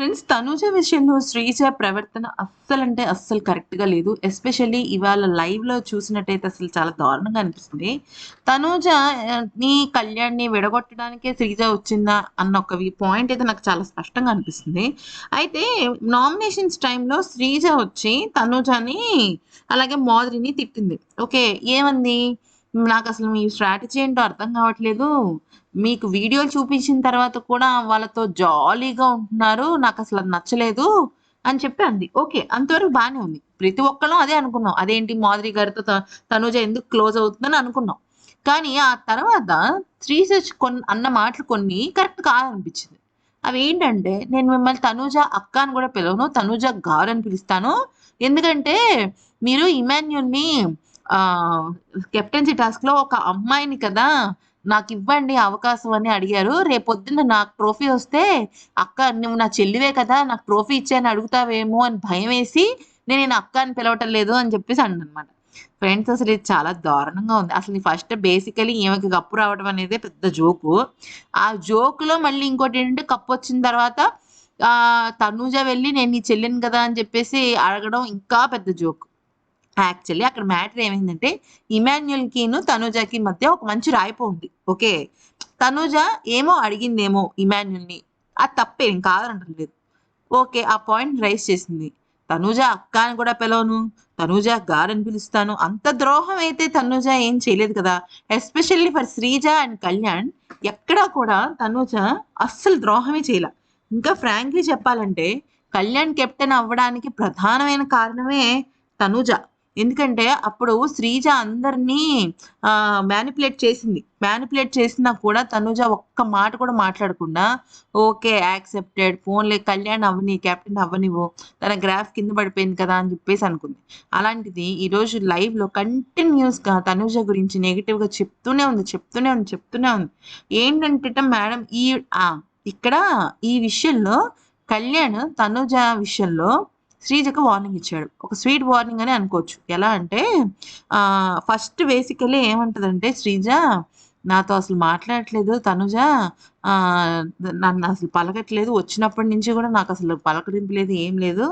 Friends Tanuja విషయంలో శ్రీజ ప్రవర్తన అస్సలు అంటే అస్సలు కరెక్ట్గా లేదు. ఎస్పెషల్లీ ఇవాళ లైవ్లో చూసినట్టయితే అసలు చాలా దారుణంగా అనిపిస్తుంది. తనూజ నీ కళ్యాణ్ని విడగొట్టడానికే శ్రీజ వచ్చిందా అన్న ఒక పాయింట్ అయితే నాకు చాలా స్పష్టంగా అనిపిస్తుంది. అయితే నామినేషన్స్ టైంలో శ్రీజ వచ్చి తనూజని అలాగే మాధురిని తిట్టింది. ఓకే ఏమంది? నాకు అసలు మీ స్ట్రాటజీ ఏంటో అర్థం కావట్లేదు. మీకు వీడియోలు చూపించిన తర్వాత కూడా వాళ్ళతో జాలీగా ఉంటున్నారు నాకు అసలు అది నచ్చలేదు అని చెప్పి అంది. ఓకే అంతవరకు బాగానే ఉంది. ప్రతి ఒక్కళ్ళం అదే అనుకున్నాం. అదేంటి మాధురి గారితో తనుజ ఎందుకు క్లోజ్ అవుతుందని అనుకున్నాం. కానీ ఆ తర్వాత శ్రీసచ్ కొన్ని అన్న మాటలు కొన్ని కరెక్ట్ కాదనిపించింది. అవి ఏంటంటే నేను మిమ్మల్ని తనూజ అక్క అని కూడా పిలవను తనూజ గారు అని పిలుస్తాను. ఎందుకంటే మీరు ఇమాన్యుల్ని కెప్టెన్సీ టాస్క్లో ఒక అమ్మాయిని కదా నాకు ఇవ్వండి అవకాశం అని అడిగారు. రేపొద్దున నాకు ట్రోఫీ వస్తే అక్క నువ్వు నా చెల్లివే కదా నాకు ట్రోఫీ ఇచ్చాయని అడుగుతావేమో అని భయం వేసి నేను నేను అక్క అని పిలవటం లేదు అని చెప్పేసి అన్నమాట. ఫ్రెండ్స్ అసలు ఇది చాలా దారుణంగా ఉంది. అసలు ఫస్ట్ బేసికలీ ఈమెకి కప్పు రావడం అనేది పెద్ద జోకు ఆ జోకులో మళ్ళీ ఇంకోటి ఏంటంటే కప్పు వచ్చిన తర్వాత తనూజ వెళ్ళి నేను నీ చెల్లిని కదా అని చెప్పేసి అడగడం ఇంకా పెద్ద జోక్ యాక్చువల్లీ అక్కడ మ్యాటర్ ఏమైందంటే ఇమాన్యుల్ కిను తనూజకి మధ్య ఒక మంచి రాయిపో ఉంది. ఓకే? తనూజ ఏమో అడిగిందేమో ఇమాన్యుల్ని అది తప్పేం కాదనట్లేదు ఓకే ఆ పాయింట్ రైస్ చేసింది. తనూజ అక్క అని కూడా పిలవను. తనూజ గారని పిలుస్తాను. అంత ద్రోహం అయితే తనూజ ఏం చేయలేదు కదా. Especially for Sreeja and Kalyan ఎక్కడా కూడా తనూజ అస్సలు ద్రోహమే చేయలే. ఇంకా ఫ్రాంక్లీ చెప్పాలంటే కళ్యాణ్ కెప్టెన్ అవ్వడానికి ప్రధానమైన కారణమే తనూజ. ఎందుకంటే అప్పుడు శ్రీజ అందరినీ మ్యానిపులేట్ చేసింది. మ్యానిపులేట్ చేసినా కూడా తనుజ ఒక్క మాట కూడా మాట్లాడకుండా ఓకే యాక్సెప్టెడ్ ఫోన్లే కళ్యాణ్ అవ్వని కెప్టెన్ అవ్వనివో తన గ్రాఫ్ కింద పడిపోయింది కదా అని చెప్పేసి అనుకుంది. అలాంటిది ఈరోజు లైవ్లో కంటిన్యూస్గా తనుజ గురించి నెగిటివ్గా చెప్తూనే ఉంది చెప్తూనే ఉంది చెప్తూనే ఉంది. ఏంటంటే మేడం ఈ ఇక్కడ ఈ విషయంలో కళ్యాణ్ తనుజ విషయంలో శ్రీజకు వార్నింగ్ ఇచ్చాడు. ఒక స్వీట్ వార్నింగ్ అని అనుకోవచ్చు. ఎలా అంటే ఫస్ట్ బేసికలీ ఏమంటదంటే శ్రీజ నాతో అసలు మాట్లాడట్లేదు తనుజ నన్ను అసలు పలకట్లేదు వచ్చినప్పటి నుంచి కూడా నాకు అసలు పలకరింపు లేదు ఏం లేదు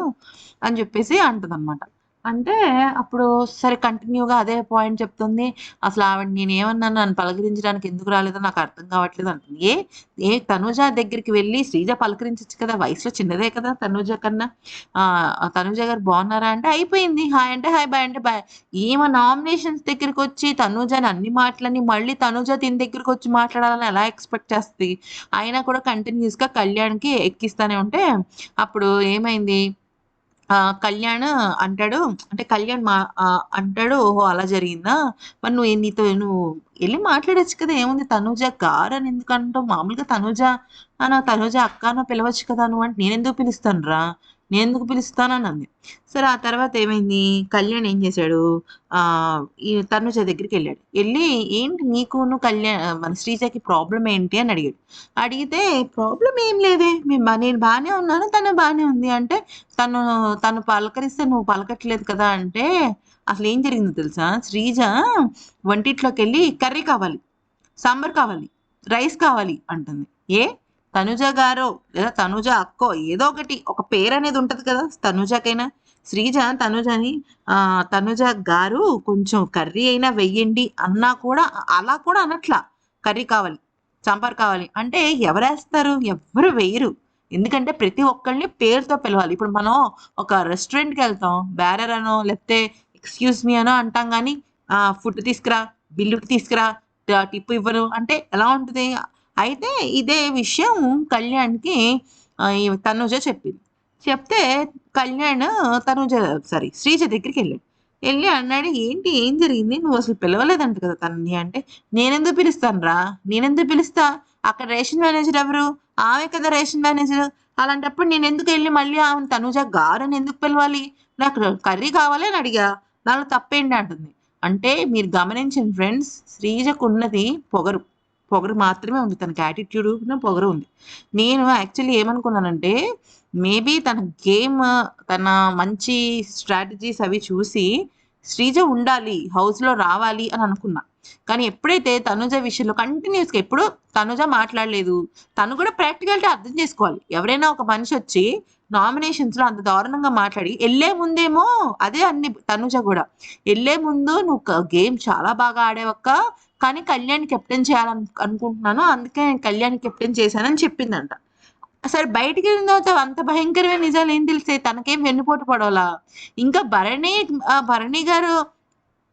అని చెప్పేసి అంటదనమాట అంటే అప్పుడు సరే కంటిన్యూగా అదే పాయింట్ చెప్తుంది. అసలు ఆవిడ నేను నన్ను పలకరించడానికి ఎందుకు రాలేదో నాకు అర్థం కావట్లేదు అంటుంది. ఏ ఏ తనుజ దగ్గరికి వెళ్ళి శ్రీజ పలకరించచ్చు కదా? వయసులో చిన్నదే కదా తనుజ కన్నా. తనుజ గారు బాగున్నారా అంటే అయిపోయింది. హాయ్ అంటే హాయ్ బాయ్ అంటే బాయ్. ఈమె నామినేషన్స్ దగ్గరికి వచ్చి తనుజని అన్ని మాటలని మళ్ళీ తనుజ దీని దగ్గరికి వచ్చి మాట్లాడాలని ఎలా ఎక్స్పెక్ట్ చేస్తుంది? అయినా కూడా కంటిన్యూస్గా కళ్యాణ్కి ఎక్కిస్తానే ఉంటే అప్పుడు ఏమైంది? కళ్యాణ్ అంటాడు అంటే కళ్యాణ్ మా అంటాడు ఓహో అలా జరిగిందా? మరి నువ్వు నీతో నువ్వు వెళ్ళి మాట్లాడొచ్చు కదా ఏముంది తనుజ గారు అని ఎందుకు మామూలుగా తనుజ అన తనుజ అక్క అన్న పిలవచ్చు కదా నువ్వు అంటే నేను ఎందుకు పిలుస్తాను రా నేను ఎందుకు పిలుస్తానని అంది సరే ఆ తర్వాత ఏమైంది? కళ్యాణ్ ఏం చేశాడు? ఈ తనుజ దగ్గరికి వెళ్ళాడు. వెళ్ళి ఏంటి నీకును కళ్యాణ్ మన శ్రీజకి ప్రాబ్లం ఏంటి అని అడిగాడు. అడిగితే ప్రాబ్లం ఏం లేదే. మేము నేను బాగానే ఉన్నాను తను బాగానే ఉంది. అంటే తను తను పలకరిస్తే నువ్వు పలకట్లేదు కదా? అంటే అసలు ఏం జరిగిందో తెలుసా? శ్రీజ వంటిట్లోకి వెళ్ళి కర్రీ కావాలి సాంబార్ కావాలి రైస్ కావాలి అంటుంది. ఏ? తనుజ గారో లేదా తనుజ అక్కో ఏదో ఒకటి ఒక పేరు అనేది ఉంటుంది కదా తనుజకైనా. శ్రీజ తనుజని తనుజ గారు కొంచెం కర్రీ అయినా వెయ్యండి అన్నా కూడా అలా కూడా అనట్లా. కర్రీ కావాలి సాంబార్ కావాలి అంటే ఎవరేస్తారు? ఎవరు వేయరు. ఎందుకంటే ప్రతి ఒక్కళ్ళని పేరుతో పిలవాలి. ఇప్పుడు మనం ఒక రెస్టారెంట్కి వెళ్తాం బ్యారర్ అనో లేకపోతే ఎక్స్క్యూజ్ మీ అనో అంటాం కానీ ఫుడ్ తీసుకురా బిల్లుకి తీసుకురా టిప్పు ఇవ్వరు. అంటే ఎలా ఉంటుంది? అయితే ఇదే విషయం కళ్యాణ్కి తనుజ చెప్పింది. చెప్తే కళ్యాణ్ తనుజ సారీ శ్రీజ దగ్గరికి వెళ్ళాడు. వెళ్ళి అన్నాడు ఏంటి ఏం జరిగింది? నువ్వు అసలు పిలవలేదంట కదా తనని అంటే నేనెందుకు పిలుస్తాను రా? నేనెందుకు పిలుస్తా? అక్కడ రేషన్ మేనేజర్ ఎవరు? ఆమె కదా రేషన్ మేనేజర్. అలాంటప్పుడు నేను ఎందుకు వెళ్ళి మళ్ళీ ఆమె తనుజ గారని ఎందుకు పిలవాలి? నాకు కర్రీ కావాలి అని అడిగా. దానిలో తప్పేంటి అంటుంది అంటే మీరు గమనించిన ఫ్రెండ్స్ శ్రీజకు ఉన్నది పొగరు. పొగరు మాత్రమే ఉంది తనకి యాటిట్యూడ్ పొగరు ఉంది నేను యాక్చువల్లీ ఏమనుకున్నానంటే మేబీ తన గేమ్ తన మంచి స్ట్రాటజీస్ అవి చూసి శ్రీజ ఉండాలి హౌస్లో రావాలి అని అనుకున్నా కానీ ఎప్పుడైతే తనుజ విషయంలో కంటిన్యూస్‌గా ఎప్పుడు తనుజ మాట్లాడలేదు. తను కూడా ప్రాక్టికాలిటీ అర్థం చేసుకోవాలి. ఎవరైనా ఒక మనిషి వచ్చి నామినేషన్స్‌లో అంత దారుణంగా మాట్లాడి వెళ్ళే ముందేమో అదే అన్ని తనుజ కూడా వెళ్ళే ముందు "నువ్వు గేమ్ చాలా బాగా ఆడేవక్క కానీ కళ్యాణ్ కెప్టెన్ చేయాలని అనుకుంటున్నాను. అందుకే నేను కళ్యాణ్ కెప్టెన్ చేశానని" చెప్పిందంట. సరే బయటికెళ్ళిన తర్వాత అంత భయంకరమైన నిజాలు ఏం తెలిసాయి? తనకేం వెన్నుపోటు పొడవలా. ఇంకా భరణి భరణి గారు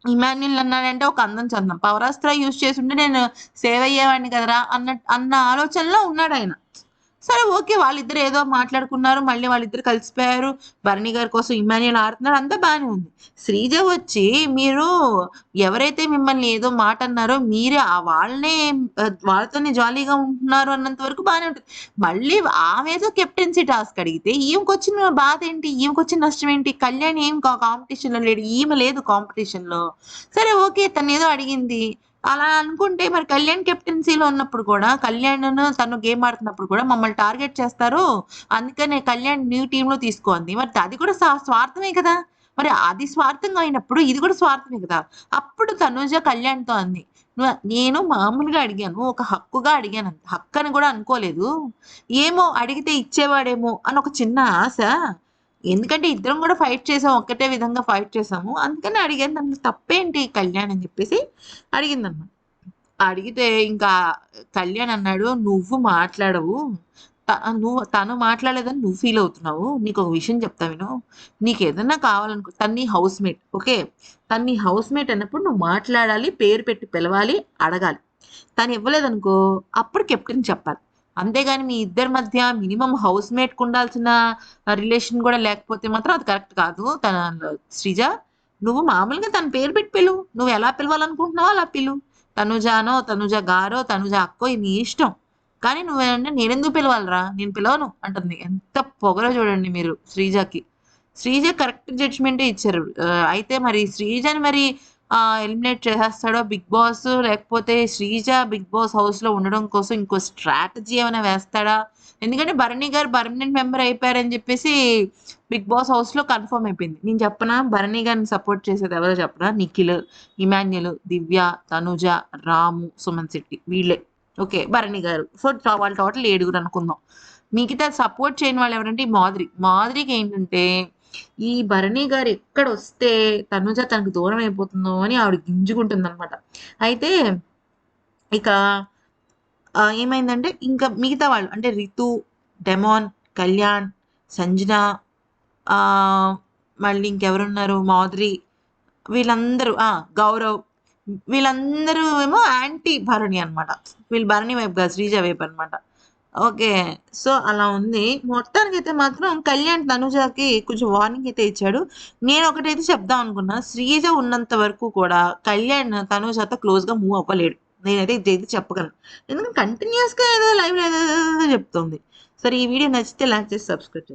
ఇమాన్యుల్ అన్నాడంటే ఒక అందం చందం. పవరాస్త్ర యూజ్ చేసుంటే నేను సేవ్ అయ్యేవాడిని కదరా! అన్న అన్న ఆలోచనలో ఉన్నాడు ఆయన సరే ఓకే. వాళ్ళిద్దరు ఏదో మాట్లాడుకున్నారు. మళ్ళీ వాళ్ళిద్దరు కలిసిపోయారు. భరణి గారి కోసం ఇమాన్యుల్ ఆడుతున్నారు. అంతా బానే ఉంది. శ్రీజ వచ్చి మీరు ఎవరైతే మిమ్మల్ని ఏదో మాట అన్నారో మీరే ఆ వాళ్ళనే వాళ్ళతోనే జాలీగా ఉంటున్నారు అన్నంత వరకు బాగానే ఉంటుంది మళ్ళీ ఆమేదో కెప్టెన్సీ టాస్క్ అడిగితే ఈమెకొచ్చిన బాధేంటి? ఈమెకొచ్చిన నష్టం ఏంటి? కళ్యాణ్ ఏం కా కాంపిటీషన్‌లో లేడు. ఈమె లేదు కాంపిటీషన్‌లో. సరే ఓకే. తనేదో అడిగింది. అలా అనుకుంటే మరి కళ్యాణ్ కెప్టెన్సీలో ఉన్నప్పుడు కూడా కళ్యాణ్ తను గేమ్ ఆడుతున్నప్పుడు కూడా మమ్మల్ని టార్గెట్ చేస్తారు. అందుకనే కళ్యాణ్ న్యూ టీమ్లో అంది. మరి అది కూడా స్వార్థమే కదా! మరి అది స్వార్థంగా అయినప్పుడు ఇది కూడా స్వార్థమే కదా! అప్పుడు తనుజ కళ్యాణ్‌తో అంది. నేను మామూలుగా అడిగాను. ఒక హక్కుగా అడిగాను హక్కు అని కూడా అనుకోలేదు. ఏమో అడిగితే ఇచ్చేవాడేమో అని ఒక చిన్న ఆశ. ఎందుకంటే ఇద్దరం కూడా ఫైట్ చేసాం. ఒక్కటే విధంగా ఫైట్ చేసాము. అందుకని అడిగాను. దాంట్లో తప్పేంటి కళ్యాణ్ అని చెప్పేసి అడిగిందన్నమాట. అడిగితే ఇంకా కళ్యాణ్ అన్నాడు, "నువ్వు మాట్లాడవు. త నువ్వు తను మాట్లాడలేదని నువ్వు ఫీల్ అవుతున్నావు. నీకు ఒక విషయం చెప్తా విను. నీకేదన్నా కావాలనుకో తన్ని హౌస్ మేట్ ఓకే. తన్ని హౌస్ మేట్ అన్నప్పుడు నువ్వు మాట్లాడాలి. పేరు పెట్టి పిలవాలి. అడగాలి. తను ఇవ్వలేదనుకో అప్పుడు కెప్టెన్ చెప్పాలి. అంతేగాని మీ ఇద్దరి మధ్య మినిమం హౌస్ మేట్ ఉండాల్సిన రిలేషన్ కూడా లేకపోతే మాత్రం అది కరెక్ట్ కాదు. తన శ్రీజ నువ్వు మామూలుగా తన పేరు పెట్టి పిలువు. నువ్వు ఎలా పిలవాలనుకుంటున్నావో అలా పిలు తనుజానో, తనుజ గారో, తనుజ అక్కో నీ ఇష్టం. కానీ నువ్వేనంటే నేనెందుకు పిలవాలిరా? నేను పిలవను" అంటుంది. ఎంత పొగరో చూడండి మీరు శ్రీజకి. శ్రీజ కరెక్ట్ జడ్జ్‌మెంటే ఇచ్చారు. అయితే మరి శ్రీజని మరి ఎలిమినేట్ చేసేస్తాడో బిగ్ బాస్ లేకపోతే శ్రీజ బిగ్ బాస్ హౌస్‌లో ఉండడం కోసం ఇంకో స్ట్రాటజీ ఏమైనా వేస్తాడా? ఎందుకంటే భరణి గారు పర్మనెంట్ మెంబర్ అయిపోయారని చెప్పేసి బిగ్ బాస్ హౌస్‌లో కన్ఫర్మ్ అయిపోయింది. నేను చెప్పనా? భరణి గారిని సపోర్ట్ చేసేది ఎవరో చెప్పనా? నిఖిల్, ఇమాన్యుల్, దివ్య, తనుజ, రాము, సుమన్ శెట్టి వీళ్ళే. ఓకే. భరణి గారు. సో వాళ్ళ టోటల్ ఏడుగురు అనుకుందాం. మిగతా సపోర్ట్ చేయని వాళ్ళు ఎవరంటే మాధురి. మాధురికి ఏంటంటే ఈ భరణి గారు ఎక్కడ వస్తే తనుజ తనకు దూరం అయిపోతుందో అని ఆవిడ గింజుకుంటుందన్నమాట. అయితే ఇక ఏమైందంటే ఇంకా మిగతా వాళ్ళు అంటే రితు, డెమాన్, కళ్యాణ్, సంజన మళ్ళీ ఇంకెవరున్నారు మాధురి వీళ్ళందరూ ఆ! గౌరవ్ వీళ్ళందరూ ఏమో యాంటీ భరణి అన్నమాట. వీళ్ళు భరణి వైపు కాదు శ్రీజ వైపు అన్నమాట. ఓకే. సో అలా ఉంది. మొత్తానికి అయితే మాత్రం కళ్యాణ్ తనుజకి కొంచెం వార్నింగ్ అయితే ఇచ్చాడు. నేను ఒకటైతే చెప్దాం అనుకున్నా. శ్రీజ ఉన్నంత వరకు కూడా కళ్యాణ్ తనుజతో క్లోజ్‌గా మూవ్ అవ్వలేడు. నేనైతే ఇదైతే చెప్పగలను. ఎందుకంటే కంటిన్యూస్గా ఏదో లైవ్ ఏదో చెప్తుంది. సరే ఈ వీడియో నచ్చితే లైక్ చేసి సబ్స్క్రైబ్ చేస్తాను